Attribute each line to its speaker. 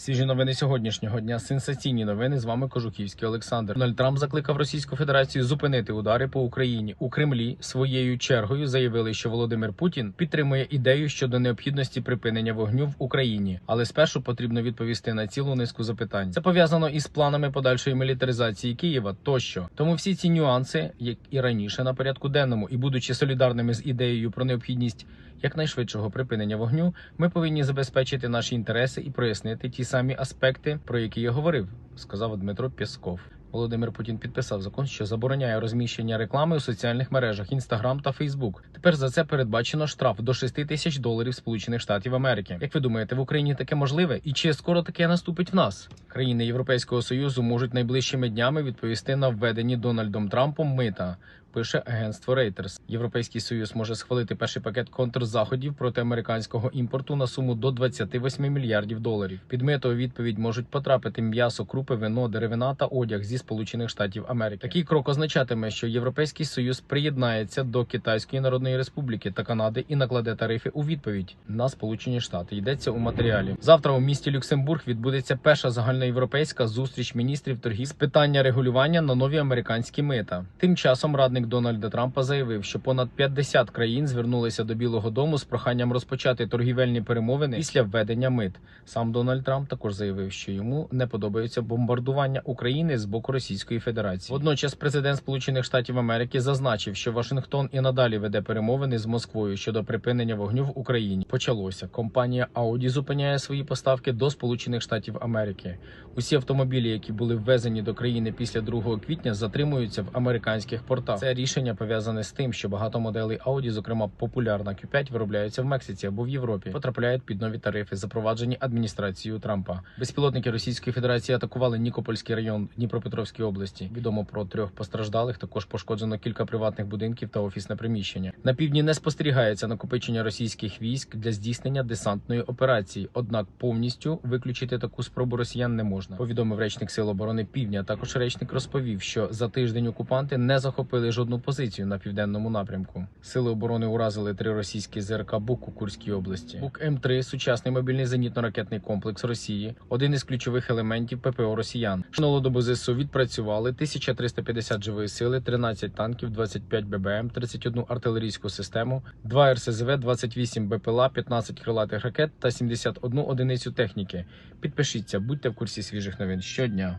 Speaker 1: Свіжі новини сьогоднішнього дня. Сенсаційні новини. З вами Кожухівський Олександр. Дональд Трамп закликав Російську Федерацію зупинити удари по Україні. У Кремлі своєю чергою заявили, що Володимир Путін підтримує ідею щодо необхідності припинення вогню в Україні, але спершу потрібно відповісти на цілу низку запитань. Це пов'язано із планами подальшої мілітаризації Києва тощо. Тому всі ці нюанси, як і раніше, на порядку денному, і будучи солідарними з ідеєю про необхідність якнайшвидшого припинення вогню, ми повинні забезпечити наші інтереси і прояснити ті самі аспекти, про які я говорив, сказав Дмитро Пєсков. Володимир Путін підписав закон, що забороняє розміщення реклами у соціальних мережах Інстаграм та Фейсбук. Тепер за це передбачено штраф до 6 тисяч доларів Сполучених Штатів Америки. Як ви думаєте, в Україні таке можливе? І чи скоро таке наступить в нас? Країни Європейського союзу можуть найближчими днями відповісти на введені Дональдом Трампом мита. Пише агентство Reuters. Європейський союз може схвалити перший пакет контрзаходів проти американського імпорту на суму до 28 мільярдів доларів. Під мито у відповідь можуть потрапити м'ясо, крупи, вино, деревина та одяг зі Сполучених Штатів Америки. Такий крок означатиме, що Європейський союз приєднається до Китайської Народної Республіки та Канади і накладе тарифи у відповідь на Сполучені Штати. Йдеться у матеріалі. Завтра у місті Люксембург відбудеться перша загальноєвропейська зустріч міністрів торгів з питання регулювання на нові американські мита. Тим часом радник Дональда Трампа заявив, що понад 50 країн звернулися до Білого Дому з проханням розпочати торгівельні перемовини після введення мит. Сам Дональд Трамп також заявив, що йому не подобається бомбардування України з боку Російської Федерації. Водночас, президент Сполучених Штатів Америки зазначив, що Вашингтон і надалі веде перемовини з Москвою щодо припинення вогню в Україні. Почалося. Компанія Audi зупиняє свої поставки до Сполучених Штатів Америки. Усі автомобілі, які були ввезені до країни після 2 квітня, затримуються в американських портах. Це рішення пов'язане з тим, що багато моделей Audi, зокрема популярна Q5, виробляються в Мексиці або в Європі, потрапляють під нові тарифи, запроваджені адміністрацією Трампа. Безпілотники Російської Федерації атакували Нікопольський район Дніпропетровської області. Відомо про трьох постраждалих. Також пошкоджено кілька приватних будинків та офісне приміщення. На півдні не спостерігається накопичення російських військ для здійснення десантної операції. Однак повністю виключити таку спробу росіян не можна. Повідомив речник Сил оборони Півдня. Також речник розповів, що за тиждень окупанти не захопили жодну позицію на південному напрямку. Сили оборони уразили три російські ЗРК БУК у Курській області. БУК М3 – сучасний мобільний зенітно-ракетний комплекс Росії, один із ключових елементів ППО Росіян. Минулого добу ЗСУ відпрацювали 1350 живої сили, 13 танків, 25 ББМ, 31 артилерійську систему, 2 РСЗВ, 28 БПЛА, 15 крилатих ракет та 71 одиницю техніки. Підпишіться, будьте в курсі свіжих новин щодня.